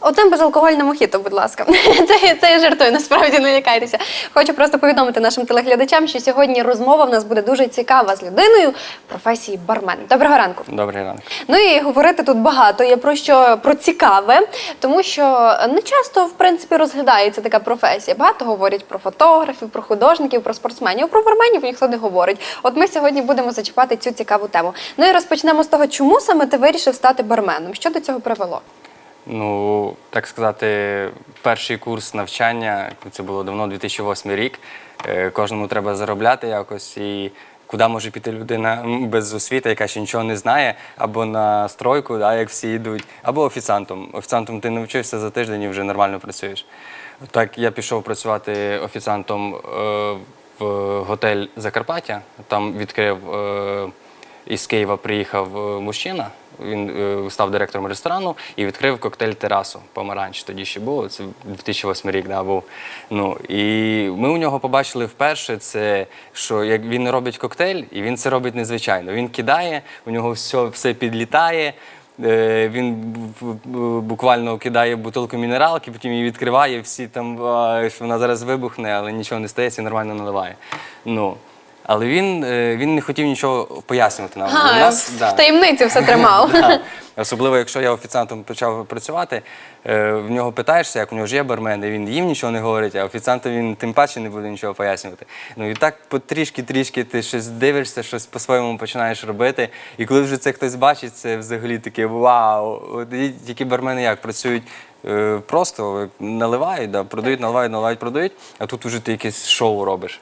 Одне безалкогольне мохіто, будь ласка. Це, це я жартую, насправді не лякайтеся. Хочу просто повідомити нашим телеглядачам, що сьогодні розмова в нас буде дуже цікава з людиною професії бармен. Доброго ранку. Добрий ранок. Ну і говорити тут багато є про що про цікаве, тому що не часто в принципі розглядається така професія. Багато говорять про фотографів, про художників, про спортсменів. Про барменів ніхто не говорить. От ми сьогодні будемо зачіпати цю цікаву тему. Ну і розпочнемо з того, чому саме ти вирішив стати барменом? Що до цього привело? Ну, так сказати, перший курс навчання, це було давно 2008 рік. Е, Кожному треба заробляти якось і. Куди може піти людина без освіти, яка ще нічого не знає, або на стройку, да, як всі йдуть, або офіціантом. Офіціантом ти навчився за тиждень і вже нормально працюєш. Так, я пішов працювати офіціантом е, в готель Закарпаття. Там відкрив е, із Києва приїхав е, мужчина. Він е, став директором ресторану і відкрив коктейль терасу помаранч. Тоді ще було. Це 2008 рік да, був. Ну і ми у нього побачили вперше це, що як він робить коктейль, і він це робить незвичайно. Він кидає, у нього все, все підлітає. Е, Він буквально кидає бутилку мінералки, потім її відкриває, всі там, що вона зараз вибухне, але нічого не стається, нормально наливає. Ну, але він, е, він не хотів нічого пояснювати нам. У А, нас, в да. таємниці все тримав. Да. Особливо, якщо я офіціантом почав працювати, е, в нього питаєшся, як у нього ж є бармен, і він їм нічого не говорить, а офіціанту він тим паче не буде нічого пояснювати. Ну і так потрішки-трішки ти щось дивишся, щось по-своєму починаєш робити. І коли вже це хтось бачить, це взагалі таке вау. От і Тільки бармени як працюють. е, Просто наливають, да, продають, наливають, наливають, продають, а тут вже ти якесь шоу робиш.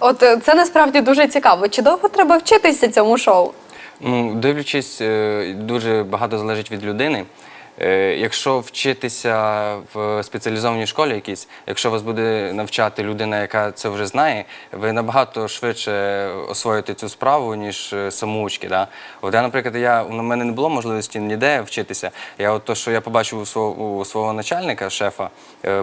От е, це насправді дуже цікаво. Чи довго треба вчитися цьому шоу? Ну, дивлячись, е, дуже багато залежить від людини. Е, Якщо вчитися в спеціалізованій школі якійсь, якщо вас буде навчати людина, яка це вже знає, ви набагато швидше освоїте цю справу, ніж самоучки. Да? От я, наприклад, я, у мене не було можливості ніде вчитися. Я от то, що я побачив у свого, у свого начальника, шефа,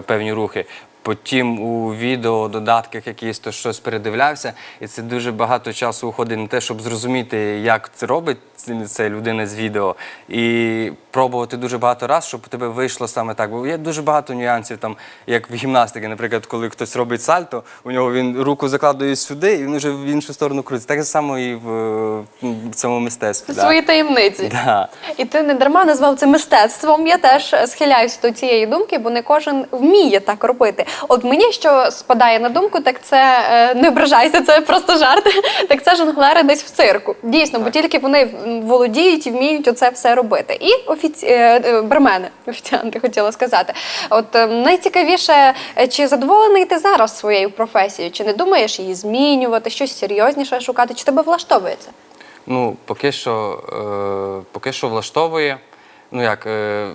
певні рухи, Потім у відео, додатках якісь то щось передивлявся, і це дуже багато часу уходить на те, щоб зрозуміти, як це робить це людина з відео, і пробувати дуже багато разів, щоб у тебе вийшло саме так. Бо є дуже багато нюансів, там, як в гімнастики, наприклад, коли хтось робить сальто, у нього він руку закладує сюди, і він вже в іншу сторону крутить. Так само і в, в цьому мистецтві. да. Свої таємниці. Да. І ти не дарма назвав це мистецтвом. Я теж схиляюся до цієї думки, бо не кожен вміє так робити. От мені що спадає на думку, так це е, не ображайся, це просто жарт. Так це жонглери десь в цирку. Дійсно, бо тільки вони володіють і вміють оце все робити. І офіці... е, е, бармени, офіціанти хотіла сказати. От е, найцікавіше, чи задоволений ти зараз своєю професією? Чи не думаєш її змінювати, щось серйозніше шукати? Чи тебе влаштовує це? Ну, поки що, е, поки що влаштовує. Ну як, е,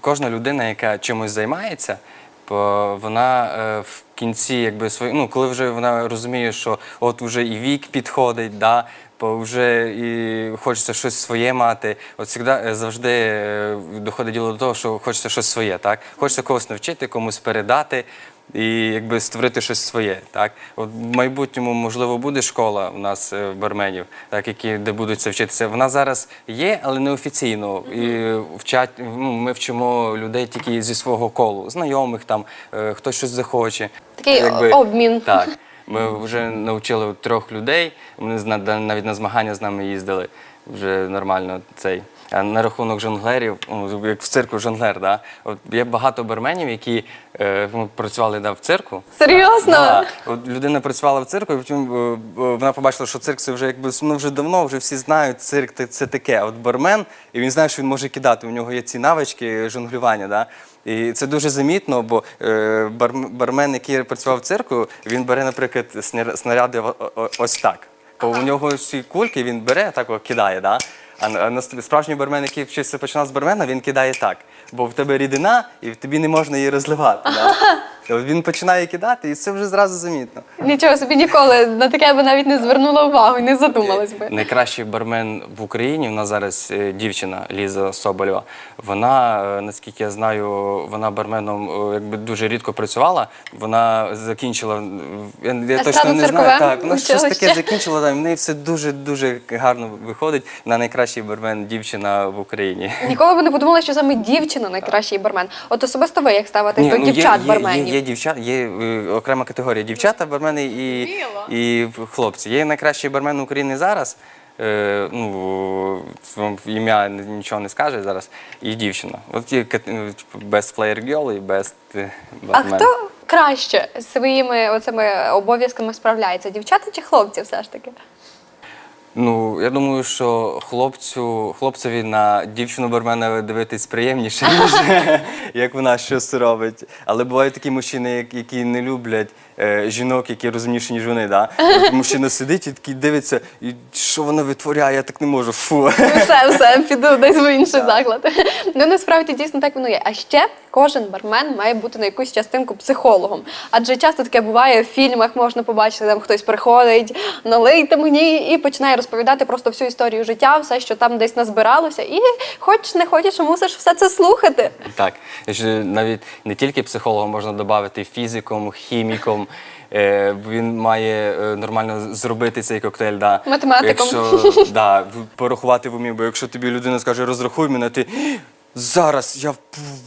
кожна людина, яка чимось займається, вона е, в кінці, якби свої, ну, коли вже вона розуміє, що от вже і вік підходить, да, бо вже і хочеться щось своє мати. От завжди, завжди е, доходить діло до того, що хочеться щось своє, так? Хочеться когось навчити, комусь передати і якби створити щось своє. Так? От в майбутньому, можливо, буде школа у нас е, барменів, так, які, де будуть це вчитися. Вона зараз є, але неофіційно. І вчать, ну, ми вчимо людей тільки зі свого колу, знайомих там, е, хтось щось захоче. Такий обмін. Так. Ми вже навчили трьох людей, вони зна- навіть на змагання з нами їздили. Вже нормально цей. А на рахунок жонглерів, ну, як в цирку жонглер, да? От є багато барменів, які е, працювали да, в цирку. Серйозно? Да. От людина працювала в цирку, і потім е, е, вона побачила, що цирк це вже якби ну, вже давно, вже всі знають, цирк це, це таке. От бармен, і він знає, що він може кидати. У нього є ці навички жонглювання. Да? І це дуже замітно, бо е, бар, бармен, який працював в цирку, він бере, наприклад, снаряди ось так. Бо у нього всі кульки він бере, так кидає. Да? А справжній бармен, який вчився починав з бармена, він кидає так. Бо в тебе рідина, і тобі не можна її розливати. Да? Він починає кидати, і це вже зразу замітно. Нічого собі ніколи на таке би навіть не звернула увагу і не задумалась би. Найкращий бармен в Україні. У нас зараз е, дівчина Ліза Соболєва. Вона, е, наскільки я знаю, вона барменом е, якби дуже рідко працювала. Вона закінчила. Я, я точно не знаю. Так, вона щось таке закінчила. Там, в неї все дуже дуже гарно виходить. Вона найкращий бармен дівчина в Україні. Ніколи би не подумала, що саме дівчина дівчина найкращий бармен. От особисто ви як ставитесь Ні, до ну, є- дівчат є, барменів? Є, є, дівчат, є е, окрема категорія дівчата, бармени і, і хлопці. Є найкращий бармен України зараз. Е, ну, вам ім'я нічого не скаже зараз. І дівчина. От є кат- ну, типу, best player girl і best е, А бармен. хто краще з своїми оцими обов'язками справляється? Дівчата чи хлопці все ж таки? Ну, я думаю, що хлопцю, хлопцеві на дівчину бармена дивитись приємніше, ніж як вона щось робить. Але бувають такі мужчини, які не люблять е, жінок, які розумніші, ніж вони. Да? От мужчина сидить і такий дивиться, і що вона витворяє, я так не можу. Фу. Все, все, піду десь в інший заклад. Ну насправді дійсно так воно є. А ще кожен бармен має бути на якусь частинку психологом. Адже часто таке буває в фільмах, можна побачити, там хтось приходить, налийте мені і починає розповідати просто всю історію життя, все, що там десь назбиралося. І хоч не хочеш, мусиш все це слухати. Так, ще навіть не тільки психологом можна додати фізиком, хіміком. Е, Він має е, нормально зробити цей коктейль. Да. Математиком. Якщо да, порахувати в умі, бо якщо тобі людина скаже, розрахуй мене, ти зараз я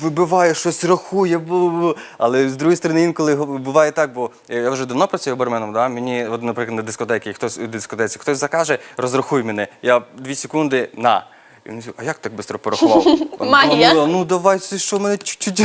вибиваю щось, рахую. Але з другої сторони, інколи буває так, бо я вже давно працюю барменом, да? мені, от, наприклад, на дискотеці, хтось у дискотеці, хтось закаже, розрахуй мене. Я дві секунди на. І він а як так швидко порахував? Магія. Ну, ну давай, це що мене чуть-чуть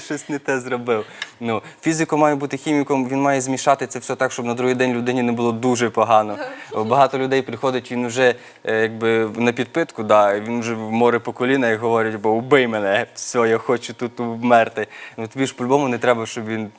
щось не те зробив. Ну, фізико має бути хіміком, він має змішати це все так, щоб на другий день людині не було дуже погано. Багато людей приходить, він вже е, якби на підпитку, да, він вже в море по коліна і говорить, бо убий мене, все, я хочу тут вмерти. Ну тобі ж по-любому не треба, щоб він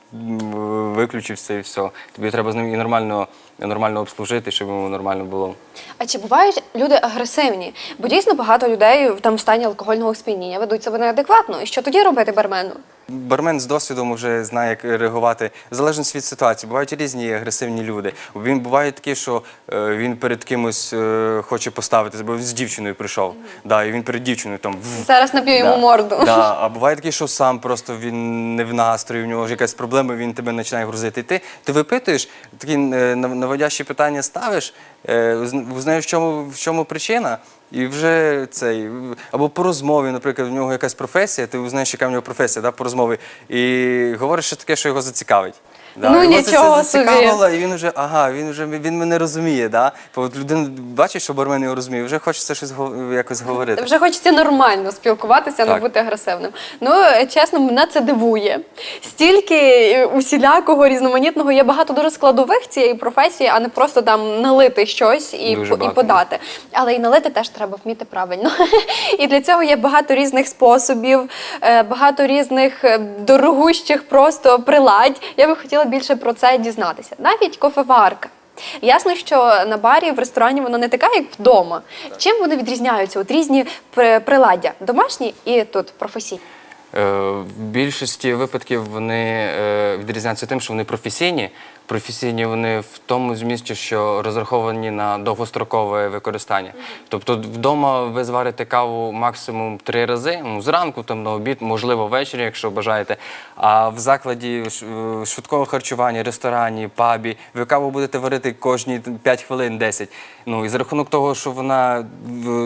виключився і все. Тобі треба з ним і нормально, нормально обслужити, щоб йому нормально було. А чи бувають люди агресивні? Бо дійсно багато людей в там стані алкогольного сп'яніння ведуть себе неадекватно. І що тоді робити бармену? Бармен з досвідом вже знає, як реагувати в залежності від ситуації. Бувають різні агресивні люди. Він буває такі, що е, він перед кимось е, хоче поставитися, бо він з дівчиною прийшов. Да, і він перед дівчиною там. «Вв». Зараз нап'ю йому Да, морду. Да. А буває таке, що сам просто він не в настрої, в нього ж якась проблема, він тебе починає грузити. І ти, ти випитуєш, такі е, нав- наводящі питання ставиш, е, уз- узнаєш, в чому, в чому причина. І вже цей або по розмові, наприклад, в нього якась професія, ти знаєш, яка в нього професія, да, по розмові, і говориш що таке, що його зацікавить. Да, Ну, його це- нічого собі. зацікавило, і він вже, ага, він вже він мене розуміє. Да? Бо От людина бачить, що бармен його розуміє, вже хочеться щось го- якось говорити. Вже хочеться нормально спілкуватися, а не Так. бути агресивним. Ну, е, чесно, мене це дивує. Стільки е, усілякого різноманітного є багато дуже складових цієї професії, а не просто там налити щось і, Дуже по- і багато. подати. Але і налити теж треба вміти правильно. І для цього є багато різних способів, е, багато різних е, дорогущих просто приладь. Я би хотіла більше про це дізнатися. Навіть кофеварка. Ясно, що на барі в ресторані вона не така, як вдома. Чим вони відрізняються? От різні при- приладдя домашні і тут професійні. Е, В більшості випадків вони е, відрізняються тим, що вони професійні. Професійні вони в тому змісті, що розраховані на довгострокове використання. Тобто вдома ви зварите каву максимум три рази, ну, зранку, там на обід, можливо, ввечері, якщо бажаєте. А в закладі е, швидкого харчування, ресторані, пабі, ви каву будете варити кожні 5 хвилин, 10. Ну і за рахунок того, що вона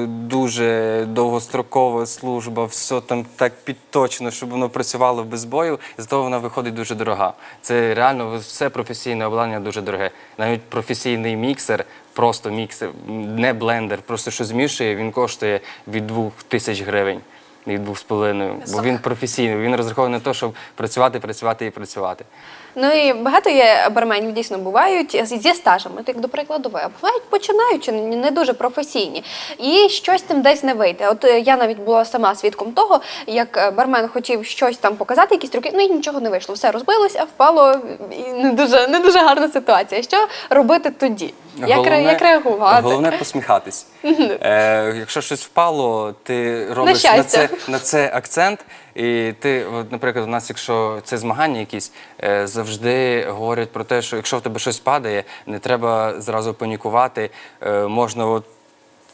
дуже довгострокова служба, все там так підточено, щоб воно працювало без бою, з того вона виходить дуже дорога. Це реально все професійне обладнання дуже дороге. Навіть професійний міксер, просто міксер, не блендер, просто що змішує, він коштує від 2 тисяч гривень. Від двох з половиною, бо він професійний, він розрахований на те, щоб працювати, працювати і працювати. Ну і багато є барменів дійсно бувають зі стажем, от як до прикладу ви, а бувають починаючи не дуже професійні. І щось там десь не вийде. От е, я навіть була сама свідком того, як е, бармен хотів щось там показати, якісь трюки, ну і нічого не вийшло. Все розбилося, впало, і не дуже, не дуже гарна ситуація. Що робити тоді? Як, ре- як реагувати? Головне посміхатись. Е, якщо щось впало, ти робиш на, щастя. це, на це акцент. І ти, наприклад, у нас, якщо це змагання якісь, е, завжди говорять про те, що якщо в тебе щось падає, не треба зразу панікувати. Е, можна, от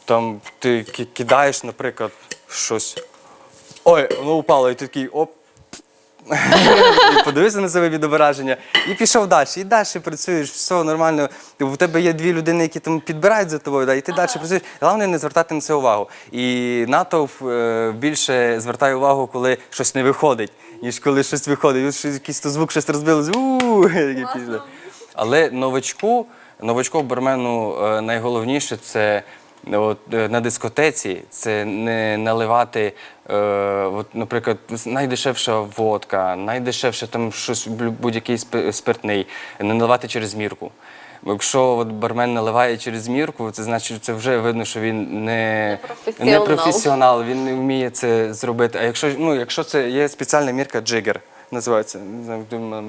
там ти ки- кидаєш, наприклад, щось. Ой, воно упало, і ти такий оп. Подивився на себе відображення і пішов далі. І далі працюєш, все нормально. У тебе є дві людини, які там підбирають за тобою, да, і ти далі працюєш. Головне не звертати на це увагу. І натовп е, більше звертає увагу, коли щось не виходить, ніж коли щось виходить. Щось- якийсь то звук щось розбилось. Але новачку, новачку бармену е, найголовніше це от, е, на дискотеці, це не наливати, е, от, наприклад, найдешевша водка, найдешевше там щось будь-який спиртний, не наливати через мірку. Якщо от бармен наливає через мірку, це значить, це вже видно, що він не, професіонал. не професіонал, він не вміє це зробити. А якщо, ну, якщо це є спеціальна мірка джигер, називається,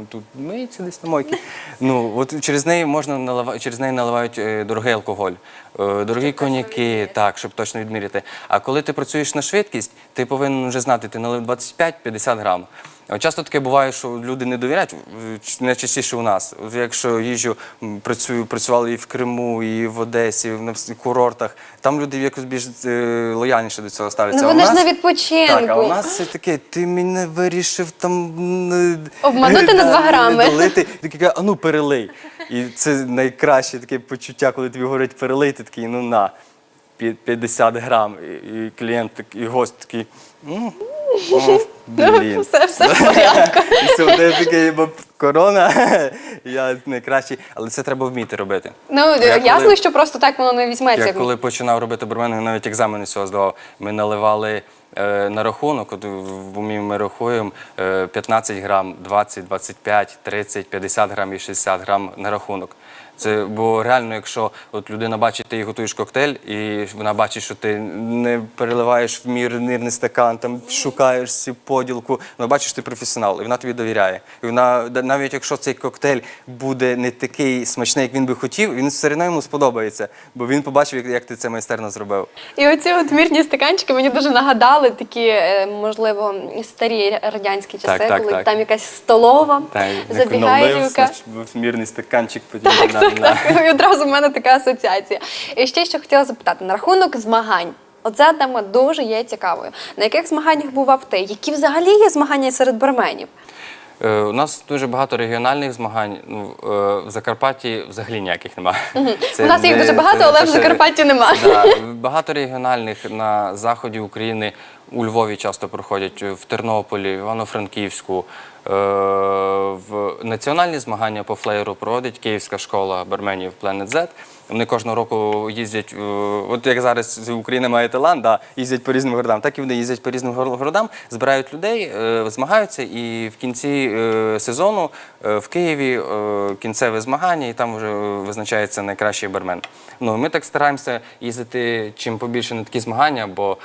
тут миється десь на мойці. Ну, от через неї можна наливати, через неї наливають е, дорогий алкоголь, дорогі коньяки, так, щоб точно відміряти. А коли ти працюєш на швидкість, ти повинен вже знати, ти налив 25-50 грам. Часто таке буває, що люди не довіряють, е, найчастіше у нас. Якщо їжджу, м, працюю, працювали і в Криму, і в Одесі, на всіх курортах, там люди якось більш е, лояльніше до цього ставляться. Ну А вони ж нас- на відпочинку. Так, а у нас це таке, ти мене вирішив там е, Обманути на два грами. долити. Ти такий, а ну перелий. І це найкраще таке почуття, коли тобі говорять перелий, ти такий, ну на. пі- 50 грам, і, клієнт такий, і гость такий. «М, о, Блін. Все, все в порядку. І все, в тебе бо, корона, я найкращий, але це треба вміти робити. Ну Я ясно, коли- що просто так воно не візьметься. Я коли починав робити бармен, навіть екзамени цього здавав. Ми наливали на рахунок, от ми рахуємо е, 15 грам, 20, 25, 30, 50 грам і 60 грам на рахунок. Це бо реально, якщо от людина бачить, ти їй готуєш коктейль, і вона бачить, що ти не переливаєш в мір мірний стакан, там шукаєш цю поділку, вона бачить, що ти професіонал, і вона тобі довіряє. І вона навіть якщо цей коктейль буде не такий смачний, як він би хотів, він все одно йому сподобається, бо він побачив, як, ти це майстерно зробив. І оці от мірні стаканчики мені дуже нагадали такі, е, можливо, старі радянські часи, Так, так, коли так. там якась столова, в мірний стаканчик, потім Так, так. І одразу в мене така асоціація. І ще що хотіла запитати на рахунок змагань. Оця тема дуже є цікавою. На яких змаганнях бував ти? Які взагалі є змагання серед барменів? Е, У нас дуже багато регіональних змагань. Ну, е, в Закарпатті взагалі ніяких немає. У нас їх дуже багато, але в Закарпатті нема. Да, багато регіональних на заході України у Львові часто проходять, в Тернополі, в Івано-Франківську. Е, В національні змагання по флеєру проводить Київська школа барменів Planet Z. Вони кожного року їздять, е, от як зараз Україна має талант, да, їздять по різним городам, так і вони їздять по різним городам, збирають людей, е, змагаються, і в кінці сезону в Києві кінцеве змагання, і там вже визначається найкращий бармен. Ну, ми так стараємося їздити чим побільше на такі змагання, бо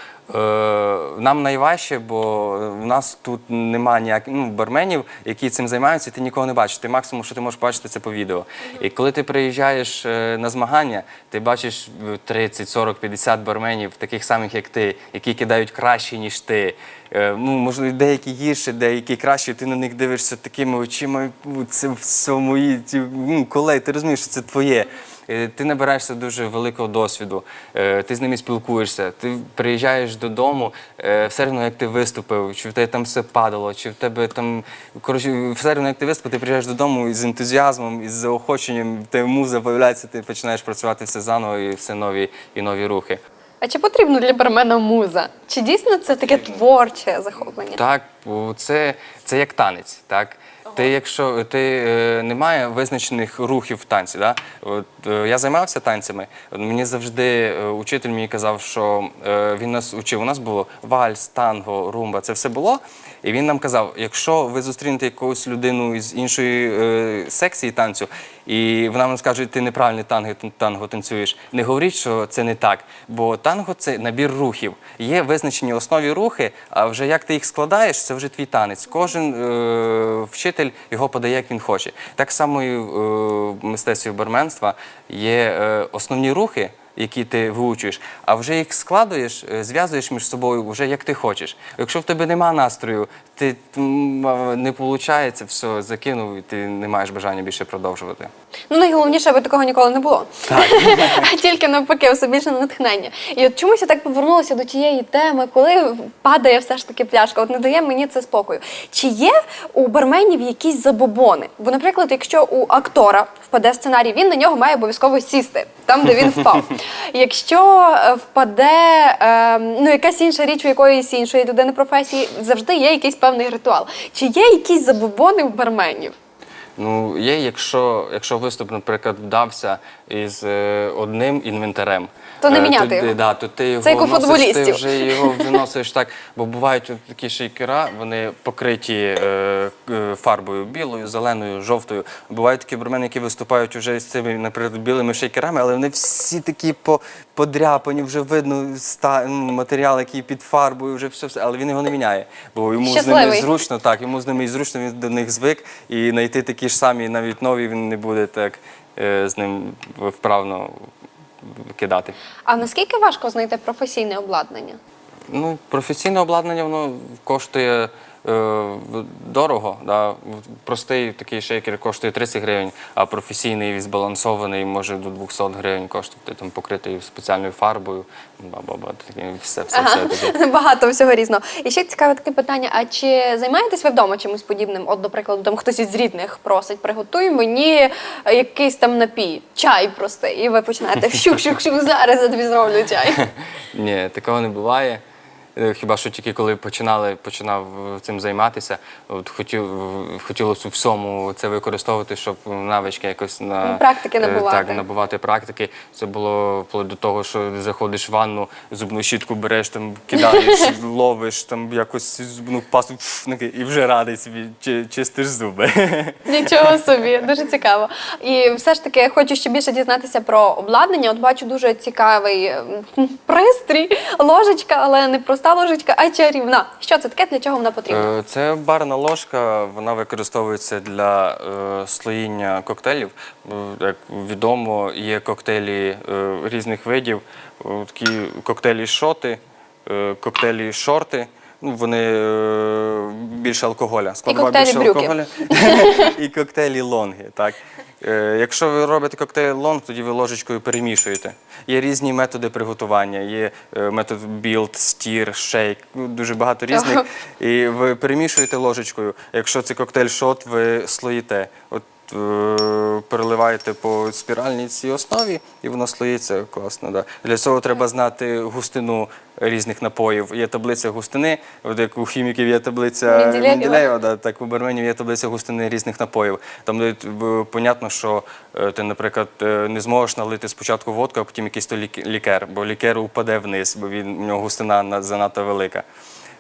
нам найважче, бо в нас тут немає ніяких ну, барменів, які цим займаються, і ти нікого не бачиш. Ти максимум, що ти можеш бачити, це по відео. І коли ти приїжджаєш е, на змагання, ти бачиш е, 30, 40, 50 барменів, таких самих, як ти, які кидають краще, ніж ти. Е, Ну, можливо, деякі гірше, деякі краще, ти на них дивишся такими очима, це все мої ці, ну, колеги, ти розумієш, що це твоє. Е, Ти набираєшся дуже великого досвіду, е, ти з ними спілкуєшся, ти приїжджаєш додому, е, все одно як ти виступив, чи в тебе там все падало, чи в тебе там коротше, все одно як ти виступив, ти приїжджаєш додому із ентузіазмом, із заохоченням, в тебе муза з'являється, ти починаєш працювати все заново і все нові і нові рухи. А чи потрібно для бармена муза? Чи дійсно це таке творче захоплення? Так, це, це як танець, так? Ти, якщо ти е, немає визначених рухів в танці, да? От, е, я займався танцями. Мені завжди е, учитель мені казав, що він нас учив. У нас було вальс, танго, румба, це все було. І він нам казав: якщо ви зустрінете якусь людину із іншої е, секції танцю, і вона мені скаже, ти неправильний танго, танго танцюєш, не говоріть, що це не так. Бо танго це набір рухів. Є визначені основі рухи, а вже як ти їх складаєш, це вже твій танець. Кожен е, вчитель його подає, як він хоче. Так само і в е, мистецтві барменства є е, основні рухи. Які ти вивчуєш, а вже їх складуєш, е, зв'язуєш між собою вже як ти хочеш. Якщо в тебе нема настрою, ти не виходить, все закинув, і ти не маєш бажання більше продовжувати. Ну найголовніше, аби такого ніколи не було. Так. А тільки навпаки, все більше натхнення. І от чомусь я так повернулася до тієї теми, коли падає все ж таки пляшка. От не дає мені це спокою. Чи є у барменів якісь забобони? Бо, наприклад, якщо у актора впаде сценарій, він на нього має обов'язково сісти там, де він впав. Якщо е, впаде е, ну, якась інша річ у якоїсь іншої людини професії, завжди є якийсь певний ритуал. Чи є якісь забобони у барменів? Ну, є, якщо, якщо виступ, наприклад, вдався із е, одним інвентарем. То не е, міняти його. Да, то ти його Це як у носиш, футболістів. Ти вже його виносиш так, бо бувають от такі шейкера, вони покриті е, е, фарбою білою, зеленою, жовтою. Бувають такі бармени, які виступають вже з цими, наприклад, білими шейкерами, але вони всі такі по, подряпані, вже видно ста, ну, матеріал, який під фарбою, вже все, все, але він його не міняє. Бо йому з ними Щасливий. зручно, так, йому з ними і зручно, він до них звик, і знайти такі ж самі, навіть нові, він не буде так з ним вправно кидати. А наскільки важко знайти професійне обладнання? Ну, професійне обладнання воно коштує е, дорого. Да? Простий такий шейкер коштує 30 гривень, а професійний збалансований може до 200 гривень коштувати, там покритий спеціальною фарбою, ба-ба-ба, все, все, все таке. Багато всього різного. І ще цікаве таке питання: а чи займаєтесь ви вдома чимось подібним? От, до прикладу, там хтось із рідних просить, приготуй мені е, якийсь там напій, чай простий, і ви починаєте щук-щук-щук, зараз я тобі зроблю чай. Ні, такого не буває. Е, Хіба що тільки коли починали, починав е, цим займатися, от хотів, хотілося у всьому це використовувати, щоб навички якось на Ну, практики е, набувати. Так, набувати практики. Це було вплоть до того, що заходиш в ванну, зубну щітку береш, там кидаєш, ловиш, там якось зубну пасту і вже радий собі чи- чистиш зуби. Нічого собі, дуже цікаво. І все ж таки хочу ще більше дізнатися про обладнання. От бачу дуже цікавий пристрій, ложечка, але не проста ложечка, а чарівна. Що це таке? Для чого вона потрібна? Е, Це барна ложка, вона використовується для е, слоїння коктейлів. Е, Як відомо, є коктейлі е, різних видів, Е, такі коктейлі шоти, е, коктейлі шорти. Ну, вони е, більше алкоголя. Складова коктейлі більше брюки. алкоголя. і коктейлі лонги. Так. Е, Якщо ви робите коктейль лонг, тоді ви ложечкою перемішуєте. Є різні методи приготування, є е, метод білд, стір, шейк, ну, дуже багато різних. І ви перемішуєте ложечкою. Якщо це коктейль шот, ви слоїте. От переливаєте по спіральній цій основі, і воно слоїться класно. Да. Для цього треба знати густину різних напоїв. Є таблиця густини, от як у хіміків є таблиця Менделєєва. Менделєєва, да, так у барменів є таблиця густини різних напоїв. Там де, е, понятно, що е, ти, наприклад, е, не зможеш налити спочатку водку, а потім якийсь то лік- лікер, бо лікер упаде вниз, бо він у нього густина на- занадто велика.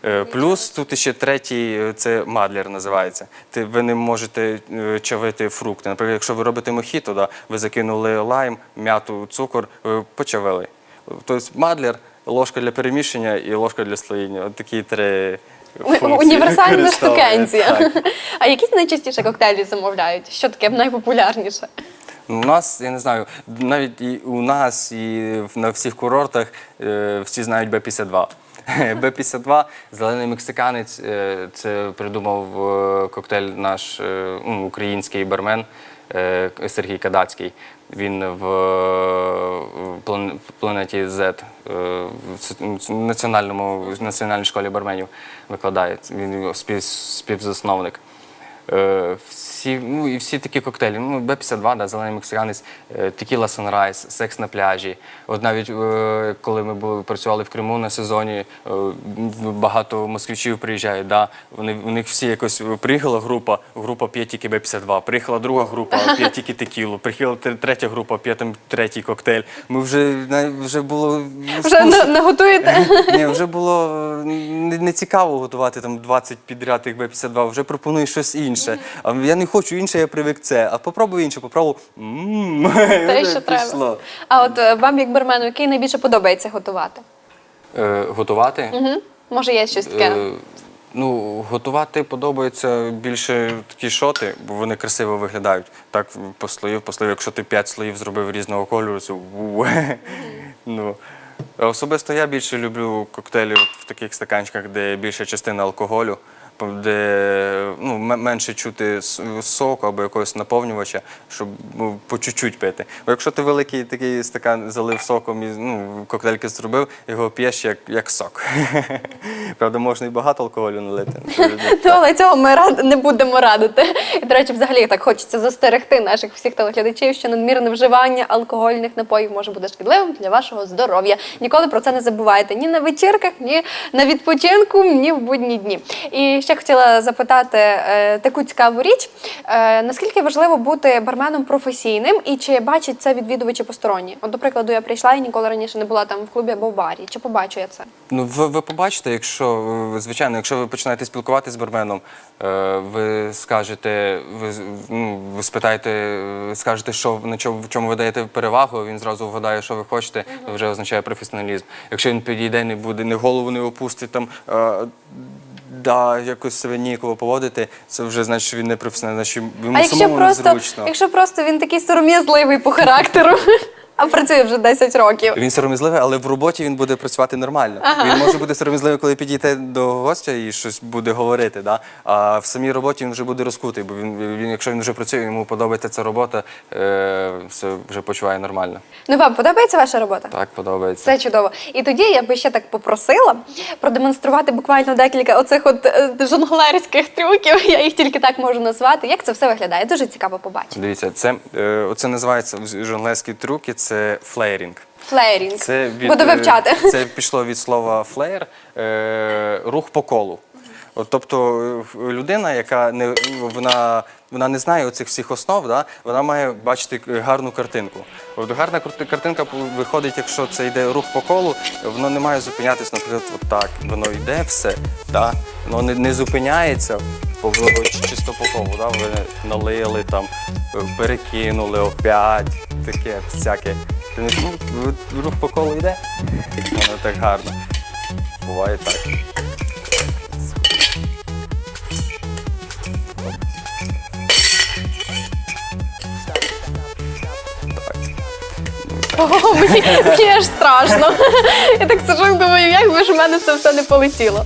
Е, Плюс тут ще третій, е, це мадлер називається. Ти, ви не можете е, чавити фрукти. Наприклад, якщо ви робите мохіто, да, ви закинули лайм, м'яту, цукор, ви почавили. Тобто мадлер, ложка для переміщення і ложка для слоїння. От такі три функції Універсальна штукенція. А які найчастіше коктейлі замовляють? Що таке найпопулярніше? У нас, я не знаю, навіть і у нас, і на всіх курортах всі знають Б-52. Б-52, зелений мексиканець, е, це придумав е, коктейль наш е, ну, український бармен Сергій Кадацький. Він в, в план- в планеті Z в національному національній школі барменів викладає. Він співзасновник. Всі, ну, і всі такі коктейлі. Ну, Б-52, да, зелений мексиканець, текіла Sunrise, секс на пляжі. От навіть е, коли ми були, працювали в Криму на сезоні, е, багато москвичів приїжджають. Да, вони, у них всі якось е, приїхала група, група п'є тільки Б-52, приїхала друга група, п'є тільки текілу, приїхала третя група, п'є там третій коктейль. Ми вже, вже було Вже скучно. на- наготуєте? Ні, вже було не, не цікаво готувати там 20 підряд як Б-52, вже пропонує щось інше. А я не хочу інше, я привик це. А попробуй інше, попробуй. М, Те, що треба. А от вам, як бармену, який найбільше подобається готувати? Е, готувати. Угу. Може, є щось таке? Е, ну, готувати подобається більше такі шоти, бо вони красиво виглядають. Так, по слоїв, по слоїв. Якщо ти 5 слоїв зробив різного кольору, це ну. Особисто я більше люблю коктейлі в таких стаканчиках, де більша частина алкоголю. Де ну, менше чути соку або якогось наповнювача, щоб ну, по чуть-чуть пити. Бо якщо ти великий такий стакан залив соком і ну, коктейльки зробив, його п'єш як, як сок. Правда, можна і багато алкоголю налити. Ну, але цього ми рад... не будемо радити. І, до речі, взагалі так хочеться застерегти наших всіх телеглядачів, що надмірне вживання алкогольних напоїв може бути шкідливим для вашого здоров'я. Ніколи про це не забувайте ні на вечірках, ні на відпочинку, ні в будні дні. І ще хотіла запитати е, таку цікаву річ: е, наскільки важливо бути барменом професійним і чи бачать це відвідувачі посторонні? От, до прикладу, я прийшла і ніколи раніше не була там в клубі або в барі. Чи побачу я це? Ну, ви, ви побачите, якщо ви- звичайно, якщо ви починаєте спілкуватися з барменом, е, ви скажете, ви, ну, ви спитаєте, скажете, що на чому в чому ви даєте перевагу, він зразу вгадає, що ви хочете, це вже означає професіоналізм. Якщо він підійде, не буде, не голову не опустить там. е, Да, якось себе ніяково поводити, це вже значить, що він не професіонал, значить йому А якщо самому просто, незручно. якщо просто він такий сором'язливий по характеру, а працює вже 10 років. Він сором'язливий, але в роботі він буде працювати нормально. Він може бути сором'язливий, коли підійде до гостя і щось буде говорити. Да? А в самій роботі він вже буде розкутий, бо він, він якщо він вже працює, йому подобається ця робота, е, все вже почуває нормально. Ну вам подобається ваша робота? Так, подобається. Це чудово. І тоді я би ще так попросила продемонструвати буквально декілька оцих от е, жонглерських трюків. Я їх тільки так можу назвати. Як це все виглядає? Дуже цікаво побачити. Дивіться, це, е, оце називається жонглерські трюки, це флеєрінг. Флеєрінг. Це від, Буду е, вивчати. Це пішло від слова флеєр, е, рух по колу. От, тобто е, людина, яка не вона, вона не знає оцих всіх основ, да, вона має бачити гарну картинку. От гарна картинка виходить, якщо це йде рух по колу, воно не має зупинятися, наприклад, от так. Воно йде все, да, воно не, не зупиняється. Чисто по колу, да? ви налили, там, перекинули опять, таке всяке. Ну, рух по колу йде, воно так гарно. Буває так. Мені, аж страшно. Я так сижу і думаю, як би ж в мене це все не полетіло.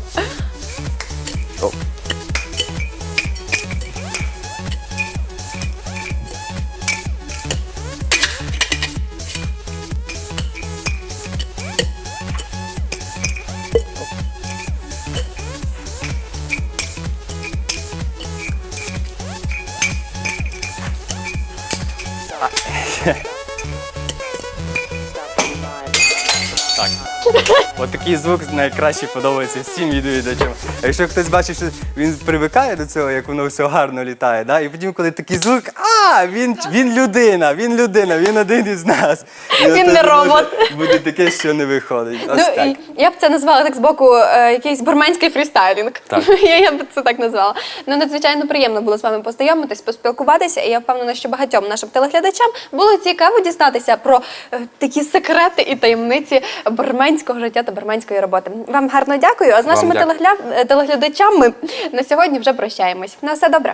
Так. От такий звук найкраще подобається всім відвідувачам. А якщо хтось бачить, що він привикає до цього, як воно все гарно літає, да? і потім, коли такий звук, а він, він людина, він людина, він один із нас. І Він не робот. може Буде таке, що не виходить. Ось Ну, так. я б це назвала так з боку е, якийсь бурменський фрістайлінг. Так. я, я б це так назвала. Ну, надзвичайно приємно було з вами познайомитись, поспілкуватися, і я впевнена, що багатьом нашим телеглядачам було цікаво дізнатися про е, такі секрети і таємниці бурменського життя та бурменської роботи. Вам гарно дякую. А з нашими дякую. телегля... е, телеглядачами на сьогодні вже прощаємось. На все добре.